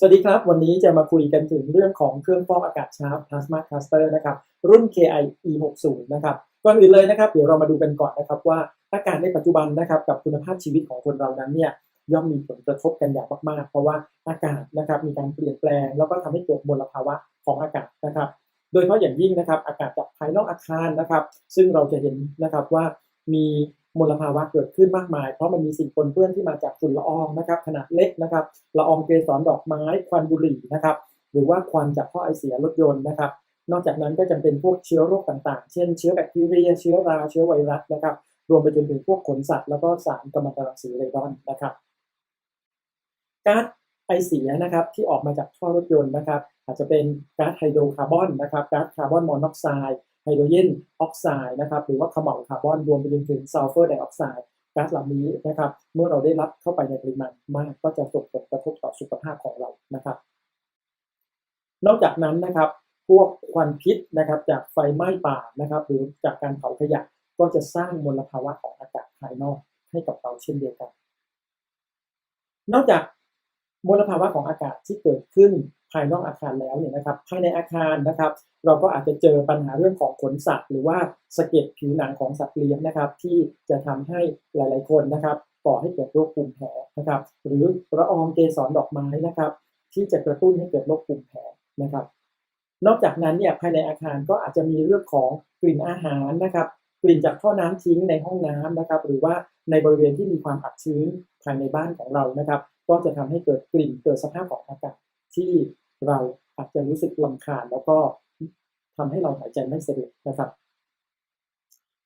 สวัสดีครับ วันนี้จะมาคุยกันถึงเรื่องของเครื่องฟอกอากาศชาร์ป Plasma Cluster นะครับ รุ่น KI E60 นะครับ ก่อนอื่นเลยนะครับ เดี๋ยวเรามาดูกันก่อนนะครับว่าอากาศในปัจจุบันนะครับกับคุณภาพชีวิตของคนเรานั้นเนี่ยย่อมมีผลกระทบกันอย่างมากๆ เพราะว่าอากาศนะครับมีการเปลี่ยนแปลง แล้วก็ทำให้เกิดมลภาวะของอากาศนะครับ โดยเฉพาะอย่างยิ่งนะครับอากาศจากภายนอกอาคารนะครับ ซึ่งเราจะเห็นนะครับว่ามี มลภาวะเกิดขึ้นมากมาย เพราะมันมีสิ่งปนเปื้อนที่มาจากฝุ่นละอองนะครับขนาดเล็กนะครับละอองเกสรดอกไม้ควันบุหรี่นะครับหรือว่าควันจากท่อไอเสียรถยนต์นะครับ นอกจากนั้นก็จะเป็นพวกเชื้อโรคต่างๆ เช่นเชื้อแบคทีเรีย เชื้อราเชื้อไวรัสนะครับ รวมไปจนถึงพวกขนสัตว์ แล้วก็สารกัมมันตรังสีเรดอนนะครับก๊าซไอเสียนะครับที่ออกมาจากท่อรถยนต์นะครับ อาจจะเป็นก๊าซไฮโดรคาร์บอนนะครับก๊าซคาร์บอนมอนอกไซด์ ไฮโดรเจนออกไซด์นะครับหรือว่าขม่าวคาร์บอนรวมไปถึงซัลเฟอร์ไดออกไซด์ก๊าซเหล่านี้นะครับเมื่อเราได้รับเข้าไปในปริมาณมากก็จะส่งผลกระทบต่อสุขภาพของเรานะครับ นอกจากนั้นนะครับพวกควันพิษนะครับจากไฟไหม้ป่านะครับ หรือจากการเผาขยะก็จะสร้างมลภาวะของอากาศภายนอกให้กับเราเช่นเดียวกัน นอกจากมลภาวะของอากาศที่เกิดขึ้น ภายนอกอาคารแล้วเนี่ยนะครับภายในอาคารนะครับ เราก็อาจจะเจอปัญหาเรื่องของขนสัตว์ หรือว่าสะเก็ดผิวหนังของสัตว์เลี้ยงนะครับ ที่จะทำให้หลาย ๆ คนนะครับก่อให้เกิดโรคภูมิแพ้นะครับ หรือละอองเกสรดอกไม้นะครับ ที่จะกระตุ้นให้เกิดโรคภูมิแพ้นะครับ นอกจากนั้นเนี่ยภายในอาคารก็อาจจะมีเรื่องของกลิ่นอาหารนะครับ กลิ่นจากท่อน้ำทิ้งในห้องน้ำนะครับ หรือว่าในบริเวณที่มีความอับชื้นภายในบ้านของเรานะครับ ก็จะทำให้เกิดกลิ่นเกิดสภาพของอากาศ ที่เราอาจจะรู้สึกลำคาญแล้วก็ทำให้เราหายใจไม่สะดวกนะครับ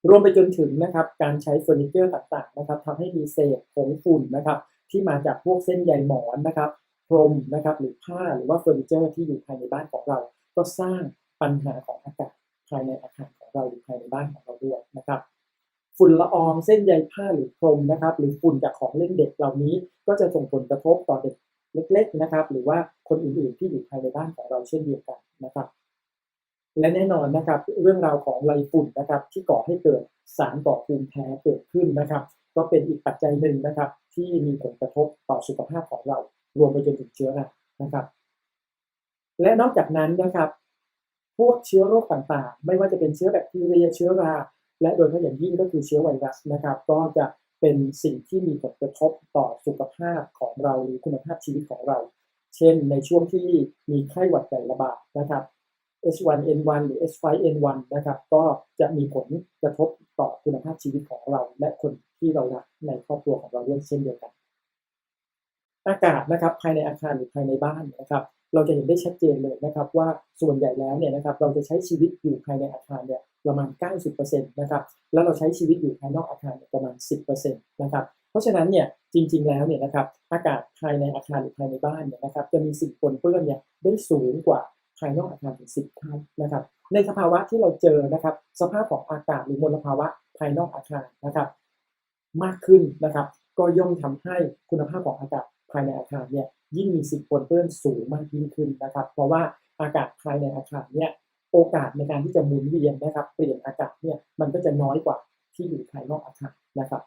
รวมไปจนถึงนะครับการใช้เฟอร์นิเจอร์ต่างๆนะครับทำให้มีเศษผงฝุ่นนะครับ ที่มาจากพวกเส้นใยหมอนนะครับพรมนะครับหรือผ้าหรือว่าเฟอร์นิเจอร์ที่อยู่ภายในบ้านของเรา ก็สร้างปัญหาของอากาศภายในอาคารของเราหรือภายในบ้านของเราด้วยนะครับ ฝุ่นละอองเส้นใยผ้าหรือพรมนะครับ หรือฝุ่นจากของเล่นเด็กเหล่านี้ ก็จะส่งผลกระทบต่อเด็ก เล็ก ๆนะครับ หรือว่าคนอื่นๆที่อยู่ภายในบ้านของเราเช่นเดียวกันนะครับ และแน่นอนนะครับ เรื่องราวของไรฝุ่นนะครับ ที่ก่อให้เกิดสารก่อภูมิแพ้เกิดขึ้นนะครับ ก็เป็นอีกปัจจัยหนึ่งนะครับ ที่มีผลกระทบต่อสุขภาพของเรา รวมไปจนถึงเชื้อรานะครับ และนอกจากนั้นนะครับ พวกเชื้อโรคต่างๆ ไม่ว่าจะเป็นเชื้อแบคทีเรียเชื้อรา และโดยเฉพาะอย่างยิ่งก็คือเชื้อไวรัสนะครับ ก็จะ เป็นสิ่งที่มีผลกระทบต่อสุขภาพของเราหรือคุณภาพชีวิตของเรา เช่นในช่วงที่มีไข้หวัดใหญ่ระบาดนะครับ H1N1 หรือ H5N1 นะครับ ก็จะมีผลกระทบต่อคุณภาพชีวิตของเรา และคนที่เรารักในครอบครัวของเราด้วยเช่นเดียวกัน อากาศนะครับภายในอาคารหรือภายในบ้านนะครับ เราจะเห็นได้ชัดเจนเลยนะครับว่าส่วนใหญ่แล้วเนี่ยนะครับเราจะใช้ชีวิตอยู่ภายในอาคารเนี่ย ประมาณ 90%นะครับแล้วเราใช้ชีวิตอยู่ภายนอกอาคารประมาณ 10%นะครับเพราะฉะนั้นเนี่ยจริง ๆ แล้วเนี่ยนะครับอากาศภายในอาคารหรือภายในบ้านเนี่ยนะครับจะมีสิ่งปนเปื้อนเนี่ยได้สูงกว่าภายนอกอาคารถึง10เท่านะครับในสภาวะที่เราเจอนะครับสภาพของอากาศหรือมลภาวะภายนอกอาคารนะครับมากขึ้นนะครับก็ย่อมทำให้คุณภาพของอากาศภายในอาคารเนี่ยยิ่งมีสิ่งปนเปื้อนสูงมากยิ่งขึ้นนะครับ เพราะว่าอากาศภายในอาคารเนี่ย โอกาสในการที่จะหมุนเวียนนะครับ เปลี่ยนอากาศเนี่ยมันก็จะน้อยกว่าที่อยู่ภายนอกอาคารนะครับ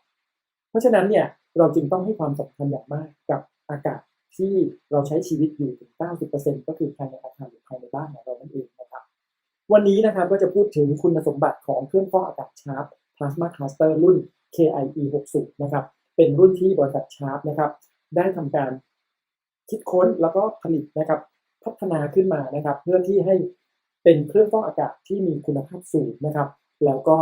เพราะฉะนั้นเนี่ยเราจึงต้องให้ความสำคัญอย่างมากกับอากาศที่เราใช้ชีวิตอยู่ถึง 90%ก็คือภายในอาคารหรือภายในบ้านของเรานั่นเองนะครับ วันนี้นะครับก็จะพูดถึงคุณสมบัติของเครื่องฟอกอากาศชาร์ป Plasma Cluster รุ่น KIE 60นะครับ เป็นรุ่นที่บริษัทชาร์ปนะครับ ได้ทำการคิดค้นแล้วก็ผลิตนะครับ พัฒนาขึ้นมานะครับ เพื่อที่ให้ เป็นเครื่องฟอกอากาศที่มีคุณภาพสูงนะครับ แล้วก็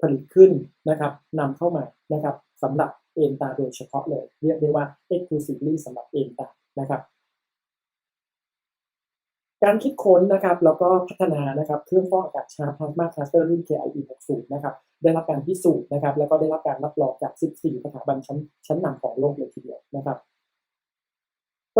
ผลิตขึ้นนะครับนำเข้ามานะครับสำหรับเอ็นตาโดยเฉพาะเลย เรียกได้ว่า exclusively สำหรับเอ็นตานะครับการคิดค้นนะครับแล้วก็พัฒนานะครับเครื่องฟอกอากาศชาร์ป Plasma Cluster รุ่น KIE 60นะครับได้รับการพิสูจน์นะครับแล้วก็ได้รับการรับรองจาก 14 สถาบันชั้นชั้นนำของโลกเลยทีเดียวนะครับ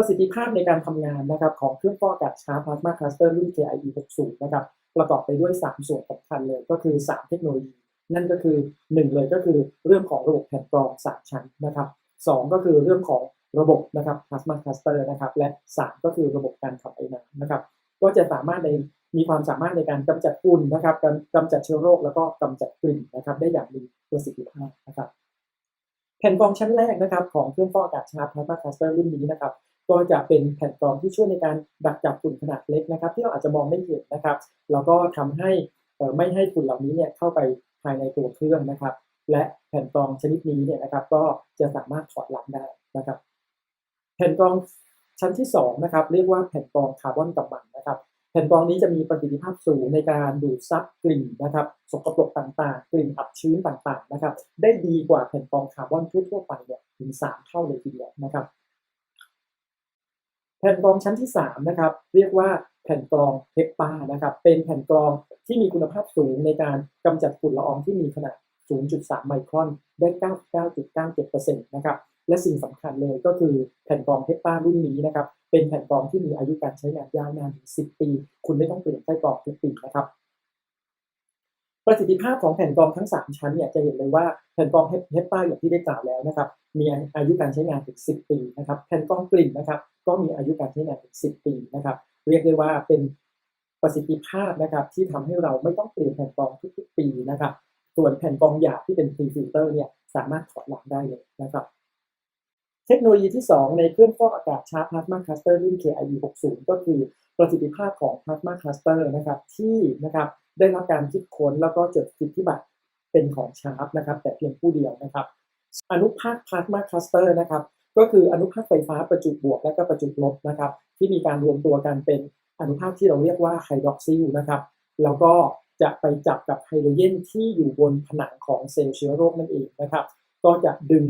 ประสิทธิภาพในการทำงานนะครับของเครื่องฟอกอากาศชาร์ป Plasma Cluster รุ่น KIE 60นะครับประกอบไปด้วย 3 ส่วนสำคัญเลยก็คือ 3 เทคโนโลยี นั่นก็คือ 1 เลยก็คือเรื่องของระบบแผ่นกรอง 3 ชั้นนะครับ2ก็คือเรื่องของระบบนะครับ Plasma Cluster นะครับและ 3 ก็คือระบบการขับไอน้ำนะครับก็จะสามารถในมีความสามารถในการกำจัดฝุ่นนะครับการกำจัดเชื้อโรคแล้วก็กำจัดกลิ่นนะครับได้อย่างมีประสิทธิภาพนะครับแผ่นกรองชั้นแรกนะครับของเครื่องฟอกอากาศชาร์ป Plasma Cluster รุ่นนี้นะครับ ก็จะเป็นแผ่นกรองที่ช่วยในการดักจับฝุ่นขนาดเล็กนะครับ ที่เราอาจจะมองไม่เห็นนะครับแล้วก็ทำให้ไม่ให้ฝุ่นเหล่านี้เนี่ยเข้าไปภายในตัวเครื่องนะครับ และแผ่นกรองชนิดนี้เนี่ยนะครับ ก็จะสามารถถอดล้างได้นะครับ แผ่นกรองชั้นที่2นะครับเรียกว่าแผ่นกรองคาร์บอนกับมันนะครับ แผ่นกรองนี้จะมีประสิทธิภาพสูงในการดูดซับกลิ่นนะครับสกปรกต่างๆ กลิ่นอับชื้นต่างๆนะครับ ได้ดีกว่าแผ่นกรองคาร์บอนทั่วๆไปเนี่ยถึง 3 เท่าเลยทีเดียวนะครับ แผ่นกรองชั้นที่3นะครับเรียกว่าแผ่นกรองเฮปปานะครับเป็นแผ่นกรองที่มีคุณภาพสูงในการกำจัดฝุ่นละอองที่มีขนาด 0.3 ไมครอน ได้ 99.97%นะครับและสิ่งสำคัญเลยก็คือแผ่นกรองเฮปปารุ่นนี้นะครับเป็นแผ่นกรองที่มีอายุการใช้งานยาวนานถึง 10 ปี คุณไม่ต้องเปลี่ยนไส้กรองทุกปีนะครับประสิทธิภาพของแผ่นกรองทั้ง 3 ชั้นเนี่ยจะเห็นเลยว่าแผ่นกรองเฮปป้าอย่างที่ได้กล่าวแล้วนะครับมีอายุการใช้งานถึง 10 ปีนะครับแผ่นกรองกลิ่นนะครับ ก็มีอายุการใช้งานถึง10 ปีนะครับ เรียกได้ว่าเป็นประสิทธิภาพนะครับ ที่ทำให้เราไม่ต้องเปลี่ยนแผ่นกรองทุกๆปีนะครับ ส่วนแผ่นกรองหยาบที่เป็นฟรีฟิลเตอร์เนี่ยสามารถถอดล้างได้เลยนะครับ เทคโนโลยีที่ 2 ในเครื่องฟอกอากาศชาร์พลาสมาคลัสเตอร์รุ่น KIE 60ก็คือประสิทธิภาพของพลาสมาคลัสเตอร์นะครับที่นะครับได้รับการคิดค้นแล้วก็จดสิทธิบัตรเป็นของชาร์ปนะครับ แต่เพียงผู้เดียวนะครับ อนุภาคพลาสมาคลัสเตอร์นะครับ ก็คืออนุภาคไฟฟ้าประจุบวกและก็ประจุลบนะครับที่มีการรวมตัวกันเป็นอนุภาคที่เราเรียกว่าไฮดรอกซิลนะครับแล้วก็จะไปจับกับไฮโดรเจนที่อยู่บนผนังของเซลล์เชื้อโรคนั่นเองนะครับ ก็จะดึง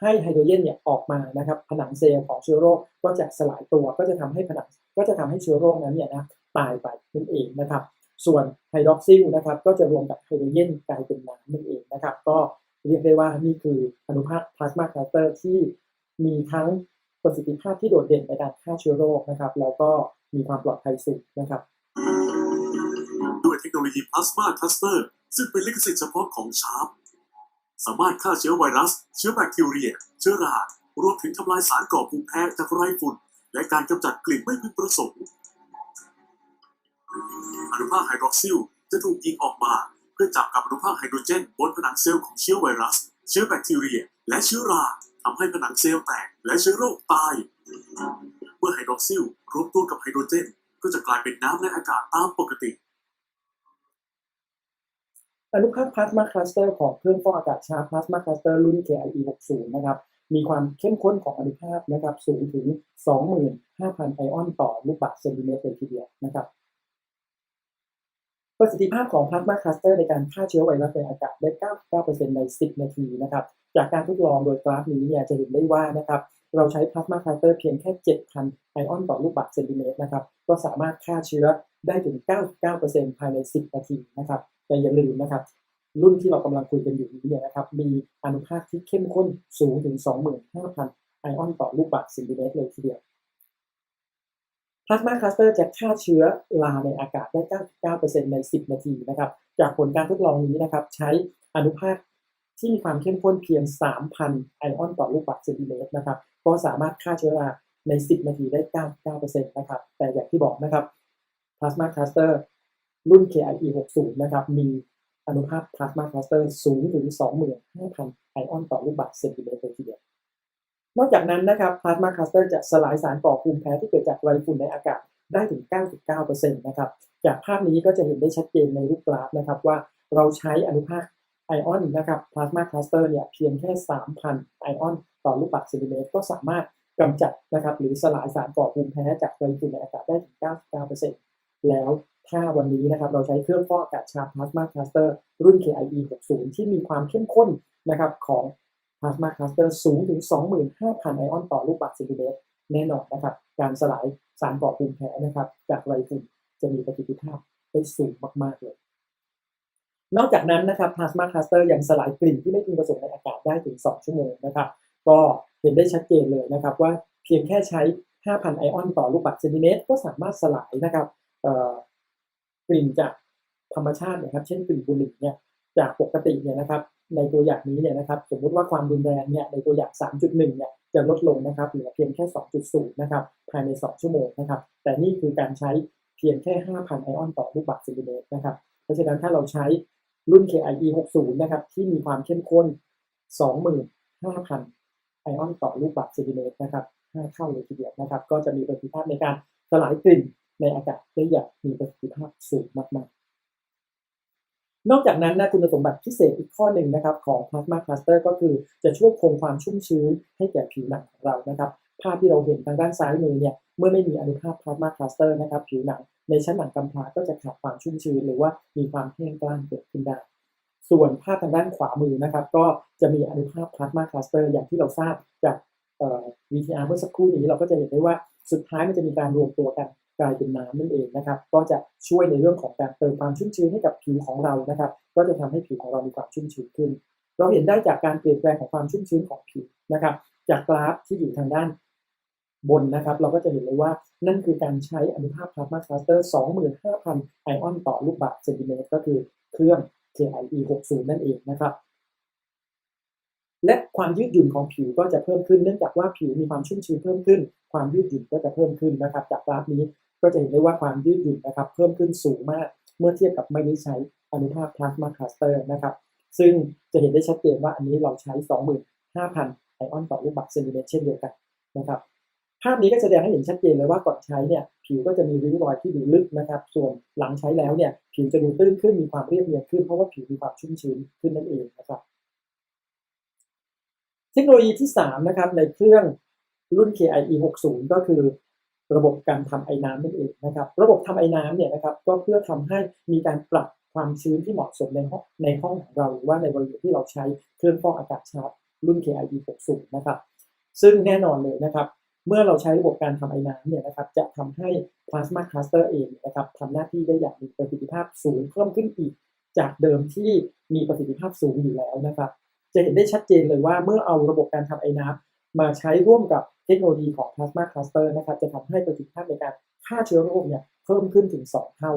ให้ไฮโดรเจนเนี่ยออกมานะครับ ผนังเซลล์ของเชื้อโรคก็จะสลายตัวก็จะทำให้ผนังก็จะทำให้เชื้อโรคนั้นเนี่ยนะตายไปนั่นเองนะครับ ส่วนไฮดรอกซิลนะครับก็จะรวมกับไฮโดรเจนกลายเป็นน้ำนั่นเองนะครับ ก็ เรียกได้ว่านี่คืออนุภาคพลาสมาคลัสเตอร์ที่มีทั้งประสิทธิภาพที่โดดเด่นในการฆ่าเชื้อโรคนะครับ แล้วก็มีความปลอดภัยสูงนะครับ ด้วยเทคโนโลยีพลาสมาคลัสเตอร์ซึ่งเป็นลิขสิทธิ์เฉพาะของชาร์ปสามารถฆ่าเชื้อไวรัส เชื้อแบคทีเรีย เชื้อรารวมถึงทำลายสารก่อภูมิแพ้จากไรฝุ่น และการกำจัดกลิ่นไม่พึงประสงค์อนุภาคไฮดรอกซิลจะถูกยิงออกมา เพื่อจับกับอนุภาคไฮโดรเจนบนผนังเซลล์ของเชื้อไวรัส เชื้อแบคทีเรีย และเชื้อราทำให้ผนังเซลล์แตก และเชื้อโรคตาย เมื่อไฮดรอกซิลรวมตัวกับไฮโดรเจน ก็จะกลายเป็นน้ำในอากาศตามปกติ อนุภาคพลาสมาคลัสเตอร์ของเครื่องฟอกอากาศชาร์พลาสมาคลัสเตอร์รุ่น KIE 60นะครับมีความเข้มข้นของอนุภาคนะครับสูงถึง 25,000 ไอออนต่อลูกบาศก์เซนติเมตรเลยทีเดียวนะครับ ประสิทธิภาพของพลาสมาคลัสเตอร์ในการฆ่าเชื้อไวรัสในอากาศได้ 99%ใน 10 นาทีนะครับ จากการทดลองโดยกราฟนี้เนี่ยจะเห็นได้ว่านะครับ เราใช้พลาสมาคลัสเตอร์เพียงแค่ 7,000 ไอออนต่อลูกบาศก์เซนติเมตรนะครับ ก็สามารถฆ่าเชื้อได้ถึง 99%ภายใน 10 นาทีนะครับ แต่อย่าลืมนะครับ รุ่นที่เรากำลังคุยกันอยู่นี้เนี่ยนะครับ มีอนุภาคที่เข้มข้นสูงถึง 25,000 ไอออนต่อลูกบาศก์เซนติเมตรเลยทีเดียว พลาสมาคลัสเตอร์จะฆ่าเชื้อราในอากาศได้ 99%ใน 10 นาทีนะครับ จากผลการทดลองนี้นะครับ ใช้อนุภาคที่มีความเข้มข้นเพียง 3,000 ไอออนต่อลูกบาศก์เซนติเมตรนะครับ ก็สามารถฆ่าเชื้อราใน 10 นาทีได้ 99%นะครับ แต่อย่างที่บอกนะครับพลาสมาคลัสเตอร์รุ่น KIE 60นะครับ มีอนุภาคพลาสมาคลัสเตอร์สูงถึง 25,000 ไอออนต่อลูกบาศก์เซนติเมตรเลยทีเดียว นอกจากนั้นนะครับพลาสมาคลัสเตอร์จะสลายสารก่อภูมิแพ้ที่เกิดจากไวรฝุ่นในอากาศได้ถึง 99%นะครับ จากภาพนี้ก็จะเห็นได้ชัดเจนในรูปกราฟนะครับว่าเราใช้อนุภาคไอออนนะครับพลาสมาคลัสเตอร์เนี่ยเพียงแค่ 3,000 ไอออน ต่อลูกบาศก์เซนติเมตรก็สามารถกำจัดนะครับหรือสลายสารก่อภูมิแพ้จากไวรฝุ่นในอากาศได้ถึง 99%แล้วถ้าวันนี้นะครับเราใช้เครื่องฟอกอากาศชาร์พลาสมาคลัสเตอร์รุ่น KIE 60 ที่มีความเข้มข้นนะครับของ พลาสมาคลัสเตอร์สูงถึง 25,000 ไอออนต่อลูกบาศก์เซนติเมตรแน่นอนนะครับ การสลายสารก่อภูมิแพ้นะครับ จากไรฝุ่นจะมีประสิทธิภาพได้สูงมากๆเลย นอกจากนั้นนะครับพลาสมาคลัสเตอร์ยังสลายกลิ่นที่ไม่พึงประสงค์ในอากาศได้ถึง 2 ชั่วโมงนะครับ ก็เห็นได้ชัดเจนเลยนะครับว่าเพียงแค่ใช้ 5,000 ไอออนต่อลูกบาศก์เซนติเมตรก็สามารถสลายนะครับกลิ่นจากธรรมชาตินะครับ เช่นกลิ่นบุหรี่เนี่ยจากปกติเนี่ยนะครับ ในตัวอย่างนี้เนี่ยนะครับสมมติว่าความรุนแรงเนี่ยในตัวอย่าง 3.1 เนี่ยจะลดลงนะครับเหลือเพียงแค่ 2.0 นะครับภายใน 2 ชั่วโมงนะครับ แต่นี่คือการใช้เพียงแค่ 5,000 ไอออนต่อลูกบาศก์เซนติเมตรนะครับ เพราะฉะนั้นถ้าเราใช้รุ่น KIE 60 นะครับที่มีความเข้มข้น 25,000 ไอออนต่อลูกบาศก์เซนติเมตรนะครับ5เท่าเลยทีเดียวนะครับ ก็จะมีประสิทธิภาพในการสลายกลิ่นในอากาศได้อย่างมีประสิทธิภาพสูงมากๆ นอกจากนั้นนะคุณสมบัติพิเศษอีกข้อหนึ่งนะครับของ Plasma Cluster ก็คือจะช่วยคงความชุ่มชื้นให้แก่ผิวหนังของเรานะครับภาพที่เราเห็นทางด้านซ้ายมือเนี่ยเมื่อไม่มีอนุภาค Plasma Cluster นะครับผิวหนังในชั้นหนังกำพร้าก็จะขาดความชุ่มชื้นหรือว่ามีความแห้งกร้านเกิดขึ้นได้ ส่วนภาพทางด้านขวามือนะครับก็จะมีอนุภาค Plasma Cluster อย่างที่เราทราบจากเอ่อ VTR เมื่อสักครู่นี้เราก็จะเห็นได้ว่าสุดท้ายมันจะมีการรวมตัวกัน กลายเป็นน้ำนั่นเองนะครับ ก็จะช่วยในเรื่องของการเติมความชุ่มชื้นให้กับผิวของเรานะครับ ก็จะทำให้ผิวของเรามีความชุ่มชื้นขึ้น เราเห็นได้จากการเปลี่ยนแปลงของความชุ่มชื้นของผิวนะครับ จากกราฟที่อยู่ทางด้านบนนะครับ เราก็จะเห็นเลยว่านั่นคือการใช้อนุภาคพลาสมาคลัสเตอร์25,000 ไอออนต่อลูกบาศก์เซนติเมตรก็คือเครื่อง KIE 60นั่นเองนะครับและความยืดหยุ่นของผิวก็จะเพิ่มขึ้นเนื่องจากว่าผิวมีความชุ่มชื้นเพิ่มขึ้น ความยืดหยุ่นก็จะเพิ่มขึ้นนะครับ จากกราฟนี้ ก็จะเห็นได้ว่าความยืดหยุ่นนะครับเพิ่มขึ้นสูงมากเมื่อเทียบกับไม่ได้ใช้อนุภาคพลาสมาคลัสเตอร์นะครับซึ่งจะเห็นได้ชัดเจนว่าอันนี้เราใช้ 25,000 ไอออนต่อลูกบาศก์เซนติเมตรเช่นเดียวกันนะครับภาพนี้ก็แสดงให้เห็นชัดเจนเลยว่าก่อนใช้เนี่ยผิวก็จะมีริ้วรอยที่ดูลึกนะครับ ส่วนหลังใช้แล้วเนี่ยผิวจะดูตื้นขึ้นมีความเรียบเนียนขึ้นเพราะว่าผิวมีความชุ่มชื้นขึ้นนั่นเองนะครับ เทคโนโลยีที่3นะครับในเครื่องรุ่น KIE 60ก็คือ ระบบการทำไอ้น้ำนั่นเองนะครับ ระบบทำไอ้น้ำเนี่ยนะครับก็เพื่อทำให้มีการปรับความชื้นที่เหมาะสมในห้องในห้องของเราหรือว่าในบริเวณที่เราใช้เครื่องฟอกอากาศชาร์จรุ่น KIE 60นะครับ ซึ่งแน่นอนเลยนะครับ เมื่อเราใช้ระบบการทำไอ้น้ำเนี่ยนะครับ จะทำให้ Plasma Cluster เองนะครับทำหน้าที่ได้อย่างมีประสิทธิภาพสูงเพิ่มขึ้นอีก จากเดิมที่มีประสิทธิภาพสูงอยู่แล้วนะครับ จะเห็นได้ชัดเจนเลยว่าเมื่อเอาระบบการทำไอ้น้ำมาใช้ร่วมกับ เทคโนโลยีของ Plasma Cluster นะครับจะทำให้ประสิทธิภาพในการฆ่าเชื้อโรคเนี่ยเพิ่มขึ้นถึง 2 เท่า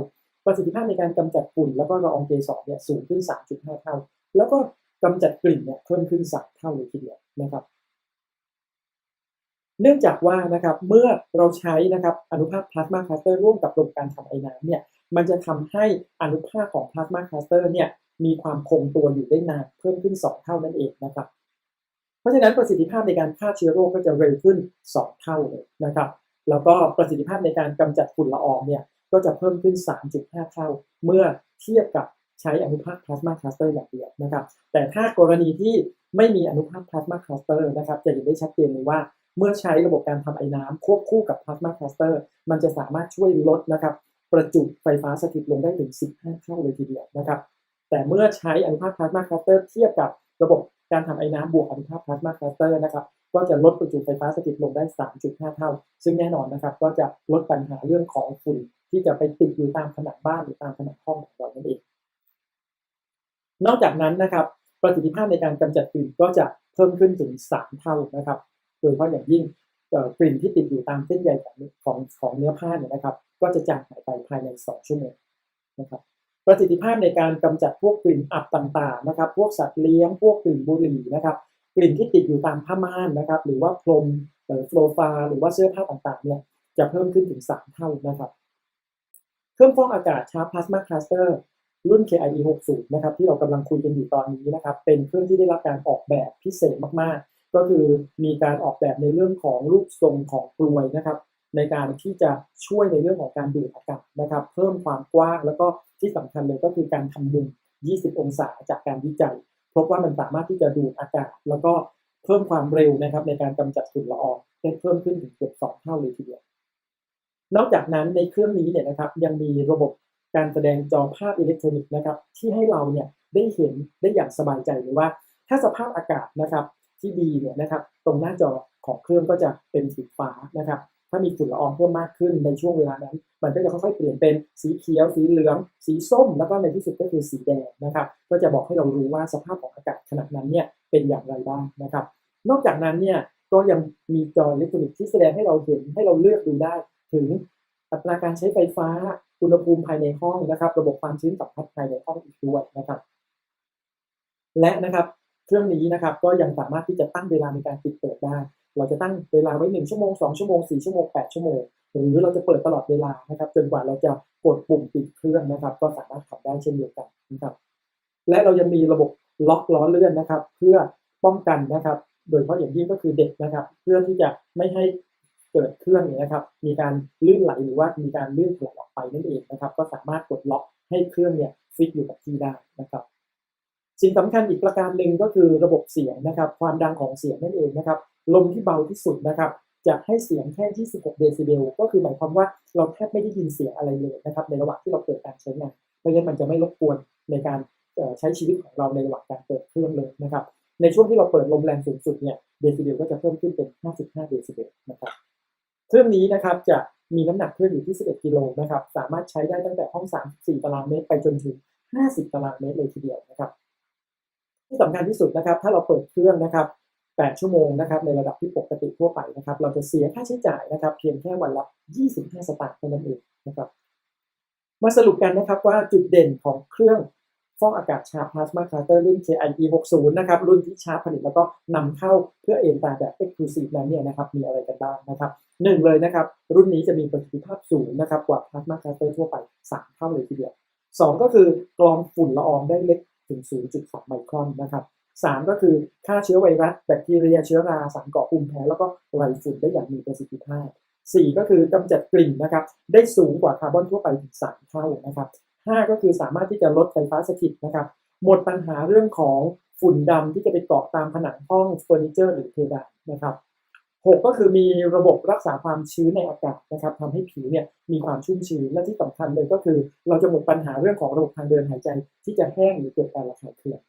ประสิทธิภาพในการกำจัดฝุ่นแล้วก็ละอองเกสรเนี่ยสูงขึ้น 3.5 เท่า แล้วก็กำจัดกลิ่นเนี่ยเพิ่มขึ้น 3 เท่าเลยทีเดียวนะครับ เนื่องจากว่านะครับเมื่อเราใช้นะครับอนุภาคพลาสมาคลัสเตอร์ร่วมกับระบบการทำไอ้น้ำเนี่ยมันจะทำให้อนุภาคของพลาสมาคลัสเตอร์เนี่ยมีความคงตัวอยู่ได้นานเพิ่มขึ้น 2 เท่านั่นเองนะครับ ราะฉะนั้นประสิทธิภาพในการฆ่าเชื้อโรคก็จะเร็วขึ้น 2 เท่าเลยนะครับ แล้วก็ประสิทธิภาพในการกำจัดฝุ่นละอองเนี่ยก็จะเพิ่มขึ้น 3.5 เท่า เมื่อเทียบกับใช้อนุภาคพลาสมาคลัสเตอร์อย่างเดียวนะครับ แต่ถ้ากรณีที่ไม่มีอนุภาคพลาสมาคลัสเตอร์นะครับ จะเห็นได้ชัดเจนเลยว่า เมื่อใช้ระบบการทำไอ้น้ำควบคู่กับพลาสมาคลัสเตอร์มันจะสามารถช่วยลดนะครับ ประจุไฟฟ้าสถิตลงได้ถึง 15 เท่าเลยทีเดียวนะครับ แต่เมื่อใช้อนุภาคพลาสมาคลัสเตอร์เทียบกับระบบ การทำไอ้น้ำบวกอนุภาคพลาสมาคลัสเตอร์นะครับก็จะลดประจุไฟฟ้าสถิตลงได้ 3.5 เท่า ซึ่งแน่นอนนะครับก็จะลดปัญหาเรื่องของฝุ่นที่จะไปติดอยู่ตามผนังบ้านหรือตามผนังห้องของเรานั่นเอง นอกจากนั้นนะครับประสิทธิภาพในการกำจัดกลิ่นก็จะเพิ่มขึ้นถึง 3 เท่านะครับ โดยเฉพาะอย่างยิ่งเอ่อกลิ่นที่ติดอยู่ตามเส้นใยของของของเนื้อผ้าเนี่ยนะครับ ก็จะจางหายไปภายใน 2 ชั่วโมงนะครับ ประสิทธิภาพในการกำจัดพวกกลิ่นอับต่างๆนะครับ พวกสัตว์เลี้ยง พวกกลิ่นบุหรี่นะครับ กลิ่นที่ติดอยู่ตามผ้าม่านนะครับ หรือว่าพรมหรือโฟลฟาหรือว่าเสื้อผ้าต่างๆเนี่ยจะเพิ่มขึ้นถึง 3 เท่านะครับ เครื่องฟอกอากาศชาร์ปพลาสมาคลัสเตอร์รุ่น KIE 60นะครับที่เรากำลังคุยกันอยู่ตอนนี้นะครับ เป็นเครื่องที่ได้รับการออกแบบพิเศษมากๆ ก็คือมีการออกแบบในเรื่องของรูปทรงของกลวยนะครับ ในการที่จะช่วยในเรื่องของการดูดอากาศนะครับ เพิ่มความกว้างแล้วก็ที่สำคัญเลยก็คือการทำมุม 20 องศาจากการวิจัย พบว่ามันสามารถที่จะดูดอากาศ แล้วก็เพิ่มความเร็วนะครับ ในการกำจัดฝุ่นละอองได้เพิ่มขึ้นถึงเกือบ2เท่าเลยทีเดียวนอกจากนั้นในเครื่องนี้เนี่ยนะครับยังมีระบบการแสดงจอภาพอิเล็กทรอนิกส์นะครับที่ให้เราเนี่ยได้เห็นได้อย่างสบายใจเลยว่า ถ้าสภาพอากาศนะครับที่ดีเนี่ยนะครับตรงหน้าจอของเครื่องก็จะเป็นสีฟ้านะครับ ถ้ามีฝุ่นละอองเพิ่มมากขึ้นในช่วงเวลานั้น มันก็จะค่อยๆเปลี่ยนเป็นสีเขียว สีเหลือง สีส้ม แล้วก็ในที่สุดก็คือสีแดงนะครับ ก็จะบอกให้เรารู้ว่าสภาพของอากาศขณะนั้นเนี่ยเป็นอย่างไรบ้างนะครับ นอกจากนั้นเนี่ยก็ยังมีจออิเล็กทรอนิกส์ที่แสดงให้เราเห็นให้เราเลือกดูได้ ถึงอัตราการใช้ไฟฟ้าอุณหภูมิภายในห้องนะครับ ระบบความชื้นสัมผัสภายในห้องอีกด้วยนะครับ และนะครับเครื่องนี้นะครับก็ยังสามารถที่จะตั้งเวลาในการปิดเปิดได้ เราจะตั้งเวลาไว้1ชั่วโมง2ชั่วโมง4ชั่วโมง8ชั่วโมงหรือเราจะเปิดตลอดเวลานะครับจนกว่าเราจะกดปุ่มปิดเครื่องนะครับ ก็สามารถทำได้เช่นเดียวกันนะครับ และเรายังมีระบบล็อกล้อเลื่อนนะครับ เพื่อป้องกันนะครับ โดยเฉพาะอย่างยิ่งก็คือเด็กนะครับ เพื่อที่จะไม่ให้เกิดเครื่องนี่ยนะครับ มีการลื่นไหลหรือว่ามีการลื่นถลายออกไปนั่นเองนะครับ ก็สามารถกดล็อกให้เครื่องเนี่ยฟิกอยู่กับที่ได้นะครับ สิ่งสำคัญอีกประการหนึ่งก็คือระบบเสียงนะครับ ความดังของเสียงนั่นเองนะครับ ลมที่เบาที่สุดนะครับ จะให้เสียงแค่ 26 เดซิเบล ก็คือหมายความว่าเราแทบไม่ได้ยินเสียงอะไรเลยนะครับ ในระหว่างที่เราเปิดการใช้งาน เพราะฉะนั้นมันจะไม่รบกวนในการใช้ชีวิตของเราในระหว่างการเปิดเครื่องเลยนะครับ ในช่วงที่เราเปิดลมแรงสูงสุดเนี่ย เดซิเบลก็จะเพิ่มขึ้นเป็น 55 เดซิเบลนะครับ เครื่องนี้นะครับจะมีน้ำหนักเครื่องอยู่ที่ 11 กิโลนะครับ สามารถใช้ได้ตั้งแต่ห้อง 34 ตารางเมตรไปจนถึง 50 ตารางเมตรเลยทีเดียวนะครับ ที่สำคัญที่สุดนะครับ ถ้าเราเปิดเครื่องนะครับ 8 ชั่วโมงนะครับในระดับที่ปกติทั่วไปนะครับเราจะเสียค่าใช้จ่ายนะครับ เพียงแค่วันละ 25 สตางค์เท่านั้นเองนะครับมาสรุปกันนะครับว่าจุดเด่นของเครื่องฟอกอากาศชาร์ปพลาสมาคาร์เตอร์รุ่น KIE 60นะครับรุ่นที่ชาร์ปผลิตแล้วก็นำเข้าเพื่อเอ็นตาแบบ Exclusive นั้นเนี่ยนะครับมีอะไรกันบ้างนะครับหนึ่งเลยนะครับ รุ่นนี้จะมีประสิทธิภาพสูงนะครับกว่าพลาสมาคาร์เตอร์ทั่วไป 3 เท่าเลยทีเดียว 2 ก็คือกรองฝุ่นละอองได้เล็กถึง 0.2 ไมครอนนะครับ 3 ก็คือฆ่าเชื้อไวรัสแบคทีเรียเชื้อราสารก่อภูมิแพ้แล้วก็ไรฝุ่นได้อย่างมีประสิทธิภาพ 4 ก็คือกำจัดกลิ่นนะครับได้สูงกว่าคาร์บอนทั่วไปถึง3เท่านะครับ5ก็คือสามารถที่จะลดไฟฟ้าสถิตนะครับหมดปัญหาเรื่องของฝุ่นดำที่จะไปเกาะตามผนังห้องเฟอร์นิเจอร์หรือเพดานนะครับ6ก็คือมีระบบรักษาความชื้นในอากาศนะครับทำให้ผิวเนี่ยมีความชุ่มชื้นและที่สำคัญเลยก็คือ เราจะหมดปัญหาเรื่องของระบบทางเดินหายใจที่จะแห้งหรือเกิดการระคายเคือง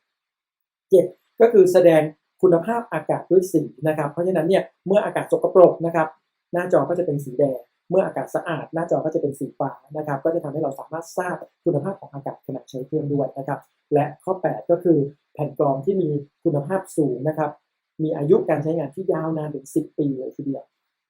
เจ็ดก็คือแสดงคุณภาพอากาศด้วยสีนะครับ เพราะฉะนั้นเนี่ยเมื่ออากาศสกปรกนะครับหน้าจอก็จะเป็นสีแดง เมื่ออากาศสะอาด หน้าจอก็จะเป็นสีฟ้านะครับ ก็จะทำให้เราสามารถทราบคุณภาพของอากาศขณะใช้เครื่องด้วยนะครับ และข้อ 8 ก็คือแผ่นกรองที่มีคุณภาพสูงนะครับ มีอายุการใช้งานที่ยาวนานถึง 10 ปีเลยทีเดียว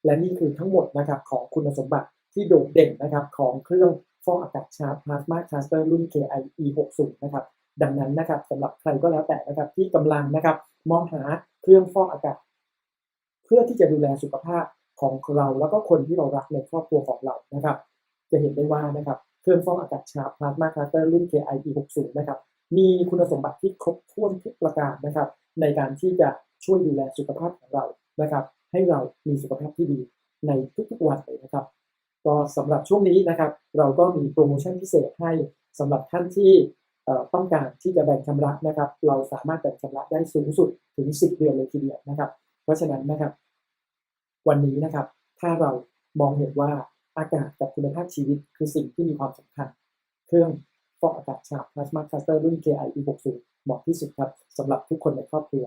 และนี่คือทั้งหมดนะครับของคุณสมบัติที่โดดเด่นนะครับของเครื่องฟอกอากาศชาร์ป Plasma Caster รุ่น KI E60 นะครับ ดังนั้นนะครับสำหรับใครก็แล้วแต่นะครับที่กำลังนะครับมองหาเครื่องฟอกอากาศ เพื่อที่จะดูแลสุขภาพของเราแล้วก็คนที่เรารักในครอบครัวของเรานะครับ จะเห็นได้ว่านะครับเครื่องฟอกอากาศชาร์ป Plasma Caster รุ่น KI E60 นะครับมีคุณสมบัติที่ครบถ้วนทุกประการนะครับ ในการที่จะช่วยดูแลสุขภาพของเรานะครับ ให้เรามีสุขภาพที่ดีในทุกๆวันเลยนะครับ ก็สำหรับช่วงนี้นะครับ เราก็มีโปรโมชั่นพิเศษให้สำหรับท่านที่ ต้องการที่จะแบ่งชำระนะครับ เราสามารถแบ่งชำระได้สูงสุดถึง 10 เดือนเลยทีเดียวนะครับ เพราะฉะนั้นนะครับ วันนี้นะครับ ถ้าเรามองเห็นว่าอากาศกับคุณภาพชีวิตคือสิ่งที่มีความสำคัญ เครื่องฟอกอากาศชาบพลาสมาคัสเตอร์รุ่น KI E60 เหมาะที่สุดครับสำหรับทุกคนในครอบครัว